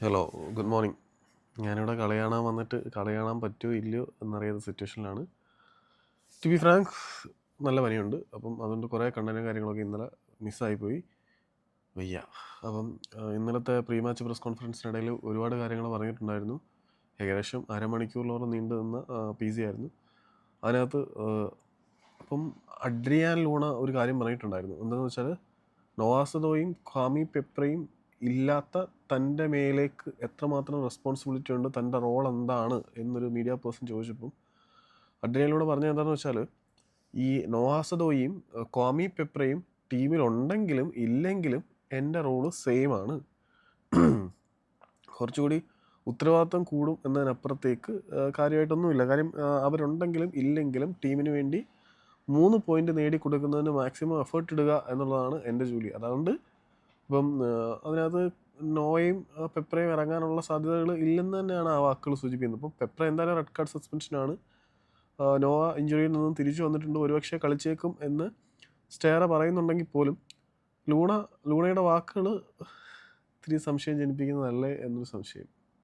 Hello good morning ഞാനിവിടെ കളി കാണാൻ വന്നിട്ട് കളി കാണാൻ പറ്റുമോ ഇല്ലയോ എന്നറിയാത്ത സിറ്റുവേഷനിലാണ് ടു ബി ഫ്രാങ്ക് നല്ല പനിയുണ്ട്. അപ്പം അതുകൊണ്ട് കുറേ കണ്ടനും കാര്യങ്ങളൊക്കെ ഇന്നലെ മിസ്സായിപ്പോയി വയ്യ. അപ്പം ഇന്നലത്തെ പ്രീ മാച്ച് പ്രസ് കോൺഫറൻസിനിടയിൽ ഒരുപാട് കാര്യങ്ങൾ പറഞ്ഞിട്ടുണ്ടായിരുന്നു. ഏകദേശം അരമണിക്കൂറിലോളം നീണ്ടു നിന്ന പി സി ആയിരുന്നു. അതിനകത്ത് അപ്പം അഡ്രിയാൻ ലൂണ ഒരു കാര്യം പറഞ്ഞിട്ടുണ്ടായിരുന്നു. എന്താണെന്ന് വെച്ചാൽ നോവാസദോയും ഖാമി പെപ്രയും ഇല്ലാത്ത തന്റെ മേലേക്ക് എത്രമാത്രം റെസ്പോൺസിബിലിറ്റി ഉണ്ട് തന്റെ റോൾ എന്താണ് എന്നൊരു മീഡിയ പേഴ്സൺ ചോദിച്ചപ്പം അഡ്രിയനോട് പറഞ്ഞത് എന്താണെന്ന് വെച്ചാൽ ഈ നോവാസദോയും കോമി പെപ്രയും ടീമിലുണ്ടെങ്കിലും ഇല്ലെങ്കിലും എന്റെ റോൾ സെയിം ആണ്. കുറച്ചുകൂടി ഉത്തരവാദിത്വം കൂടും എന്നതിനപ്പുറത്തേക്ക് കാര്യമായിട്ടൊന്നുമില്ല. കാര്യം അവരുണ്ടെങ്കിലും ഇല്ലെങ്കിലും ടീമിന് വേണ്ടി മൂന്ന് പോയിന്റ് നേടിക്കൊടുക്കുന്നതിന് മാക്സിമം എഫേർട്ട് ഇടുക എന്നുള്ളതാണ് എന്റെ ജോലി. അതുകൊണ്ട് ഏഹ്, അതിനകത്ത് നോയും പെപ്രയും ഇറങ്ങാനുള്ള സാധ്യതകൾ ഇല്ലെന്ന് തന്നെയാണ് ആ വാക്കുകൾ സൂചിപ്പിക്കുന്നത്. അപ്പം പെപ്ര എന്തായാലും റെഡ് കാർഡ് സസ്പെൻഷനാണ് നോവ ഇഞ്ചുറിയിൽ നിന്നും തിരിച്ചു വന്നിട്ടുണ്ട്. ഒരുപക്ഷെ കളിച്ചേക്കും എന്ന് സ്റ്റേറ പറയുന്നുണ്ടെങ്കിൽ പോലും ലൂണ ലൂണയുടെ വാക്കുകൾ ഇത്തിരി സംശയം ജനിപ്പിക്കുന്നതല്ലേ എന്നൊരു സംശയം.